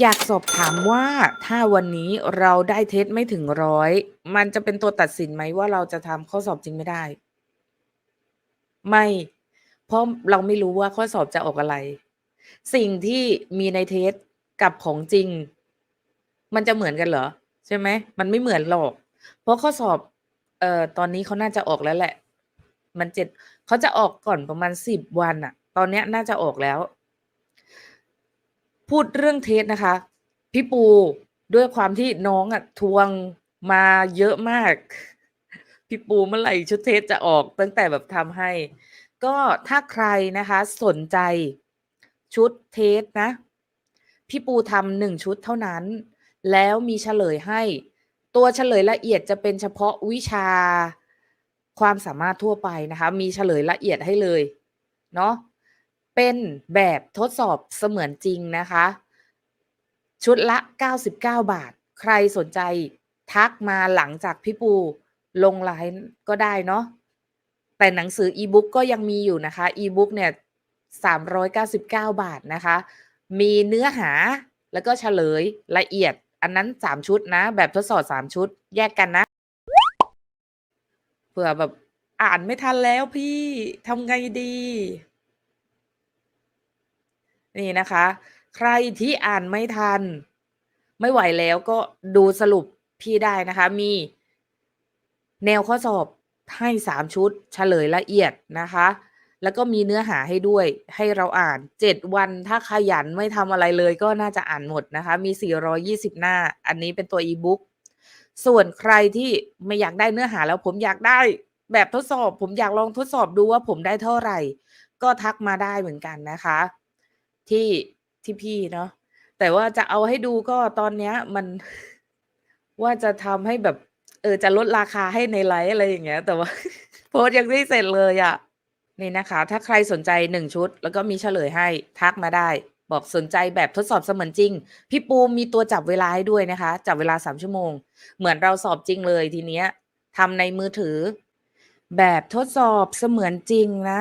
อยากสอบถามว่าถ้าวันนี้เราได้เทสไม่ถึงร้อยมันจะเป็นตัวตัดสินไหมว่าเราจะทำข้อสอบจริงไม่ได้ ไม่ เพราะเราไม่รู้ว่าข้อสอบจะออกอะไร สิ่งที่มีในเทสกับของจริง มันจะเหมือนกันเหรอ ใช่ไหมมันไม่เหมือนหรอก เพราะข้อสอบเอ่อตอนนี้เขาน่าจะออกแล้วแหละ มันเจ็ดเขาจะออกก่อนประมาณสิบวันอะตอนเนี้ยน่าจะออกแล้ว พูดเรื่องเทสนะคะ พี่ปูด้วยความที่น้องอะทวงมาเยอะมาก พี่ปูเมื่อไหร่ชุดเทสจะออกตั้งแต่แบบทำให้ ก็ถ้าใครนะคะสนใจชุดเทสนะ พี่ปูทำหนึ่งชุดเท่านั้น แล้วมีเฉลยให้ ตัวเฉลยละเอียดจะเป็นเฉพาะวิชาความสามารถทั่วไปนะคะ มีเฉลยละเอียดให้เลย เนาะ เป็นแบบทดสอบเสมือนจริงนะคะ ชุดละ 99 บาท ใครสนใจทักมาหลังจากพี่ปูลงไลน์ก็ได้เนาะแต่หนังสืออีบุ๊กก็ยังมีอยู่นะคะอีบุ๊กเนี่ย 399 บาทนะคะ มีเนื้อหาแล้วก็เฉลยละเอียด อันนั้น 3 ชุดนะ แบบทดสอบ 3 ชุด แยกกันนะ เผื่อแบบอ่านไม่ทันแล้วพี่ทำไงดี นี่นะคะ ใครที่อ่านไม่ทัน ไม่ไหวแล้วก็ดูสรุปพี่ได้นะคะ มีแนวข้อสอบให้3ชุดเฉลยละเอียดนะคะ แล้วก็มีเนื้อหาให้ด้วยให้เราอ่าน7วันถ้าขยันไม่ทำอะไรเลยก็น่าจะอ่านหมดนะคะ มี 420 หน้า อันนี้เป็นตัวอีบุ๊กส่วนใครที่ไม่อยากได้เนื้อหาแล้วผมอยากได้แบบทดสอบ ผมอยากลองทดสอบดูว่าผมได้เท่าไหร่ ก็ทักมาได้เหมือนกันนะคะ ที่ที่พี่เนาะแต่ว่าจะเอาให้ดูก็ตอนเนี้ยมัน ว่าจะทำให้แบบ เออ จะลดราคาให้ในไลฟ์อะไรอย่างเงี้ย แต่ว่า โพสต์ยังไม่เสร็จเลยอะนี่นะคะ ถ้าใครสนใจ1ชุด แล้วก็มีเฉลยให้ทักมาได้ บอกสนใจแบบทดสอบเสมือนจริง พี่ปูมีตัวจับเวลาให้ด้วยนะคะ จับเวลา3ชั่วโมง เหมือนเราสอบจริงเลยทีเนี้ยทำในมือถือ แบบทดสอบเสมือนจริงนะ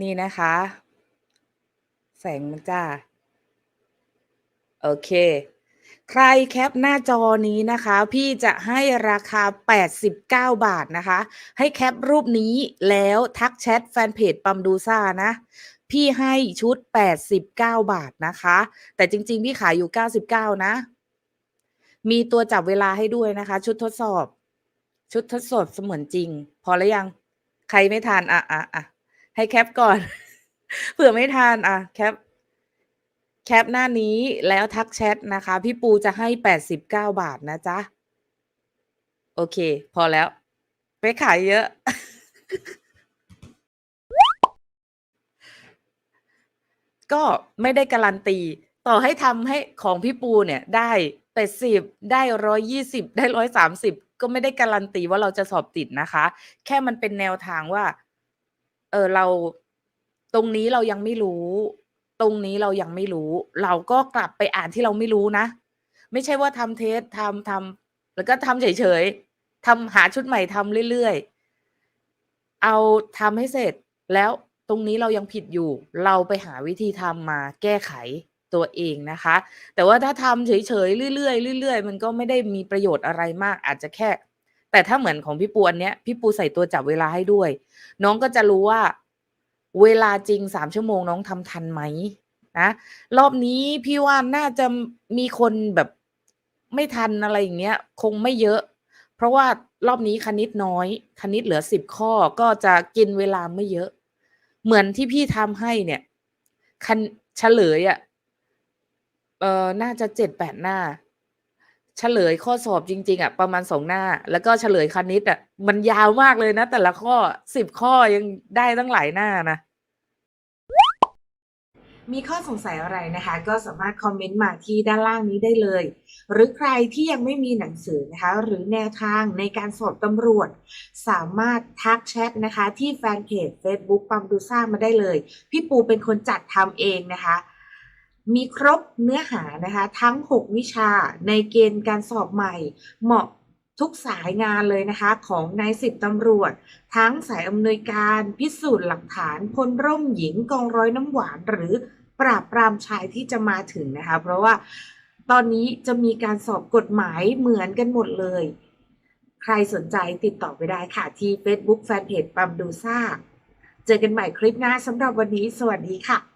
นี่นะคะ แสงมันจ้า โอเค ใครแคปหน้าจอนี้นะคะ พี่จะให้ราคา 89 บาทนะคะ ให้แคปรูปนี้แล้วทักแชทแฟนเพจปัมดูซ่านะ พี่ให้ชุด 89 บาทนะคะ แต่จริง ๆ พี่ขายอยู่ 99 นะ มีตัวจับเวลาให้ด้วยนะคะ ชุดทดสอบ ชุดทดสอบเสมือนจริง พอแล้วยัง ใครไม่ทันอะอะอะให้แคปก่อน เผื่อไม่ทันอะแคปแคปหน้านี้แล้วทักแชทนะคะ พี่ปูจะให้89บเก้าบาทนะจ๊ะ โอเค พอแล้วไม่ขายเยอะ ก็ไม่ได้การันตี ต่อให้ทำให้ของพี่ปูเนี่ยได้80ได้120ได้130ก็ไม่ได้การันตีว่าเราจะสอบติดนะคะ แค่มันเป็นแนวทางว่า เออเรา ตรงนี้เรายังไม่รู้ ตรงนี้เรายังไม่รู้ เราก็กลับไปอ่านที่เราไม่รู้นะ ไม่ใช่ว่าทำเทสทำทำแล้วก็ทำเฉยๆทำหาชุดใหม่ทำเรื่อยๆ เอาทำให้เสร็จ แล้วตรงนี้เรายังผิดอยู่ เราไปหาวิธีทำมาแก้ไขตัวเองนะคะ แต่ว่าถ้าทำเฉยๆเรื่อยๆเรื่อยๆ มันก็ไม่ได้มีประโยชน์อะไรมาก อาจจะแค่ แต่ถ้าเหมือนของพี่ปูอันเนี้ยพี่ปูใส่ตัวจับเวลาให้ด้วย น้องก็จะรู้ว่า เวลาจริง3ชั่วโมงน้องทำทันไหมนะรอบนี้พี่ว่าน่าจะมีคนแบบไม่ทันอะไรอย่างเงี้ย คงไม่เยอะ เพราะว่ารอบนี้คณิตน้อย คณิตเหลือ10ข้อก็จะกินเวลาไม่เยอะ เหมือนที่พี่ทำให้เนี่ยคันเฉลยอะเออน่าจะ7-8หน้า เฉลยข้อสอบจริง ๆอะประมาณ2หน้า แล้วก็เฉลยคณิตอะมันยาวมากเลยนะ แต่ละข้อ10ข้อยังได้ตั้งหลายหน้านะ มีข้อสงสัยอะไรนะคะ ก็สามารถคอมเมนต์มาที่ด้านล่างนี้ได้เลย หรือใครที่ยังไม่มีหนังสือนะคะ หรือแนวทางในการสอบตำรวจ สามารถทักแชทนะคะ ที่แฟนเพจเฟซบุ๊กปัมดูซ่ามาได้เลย พี่ปูเป็นคนจัดทำเองนะคะ มีครบเนื้อหานะคะทั้ง 6 วิชาในเกณฑ์การสอบใหม่ เหมาะทุกสายงานเลยนะคะของนายสิบตำรวจ ทั้งสายอำนวยการพิสูจน์หลักฐานพลร่มหญิงกองร้อยน้ำหวาน หรือปราบปรามชายที่จะมาถึงนะคะ เพราะว่าตอนนี้จะมีการสอบกฎหมายเหมือนกันหมดเลย ใครสนใจติดต่อไปได้ค่ะ ที่ Facebook Fanpage ปั๊มดูซ่า เจอกันใหม่คลิปหน้าสำหรับวันนี้ สวัสดีค่ะ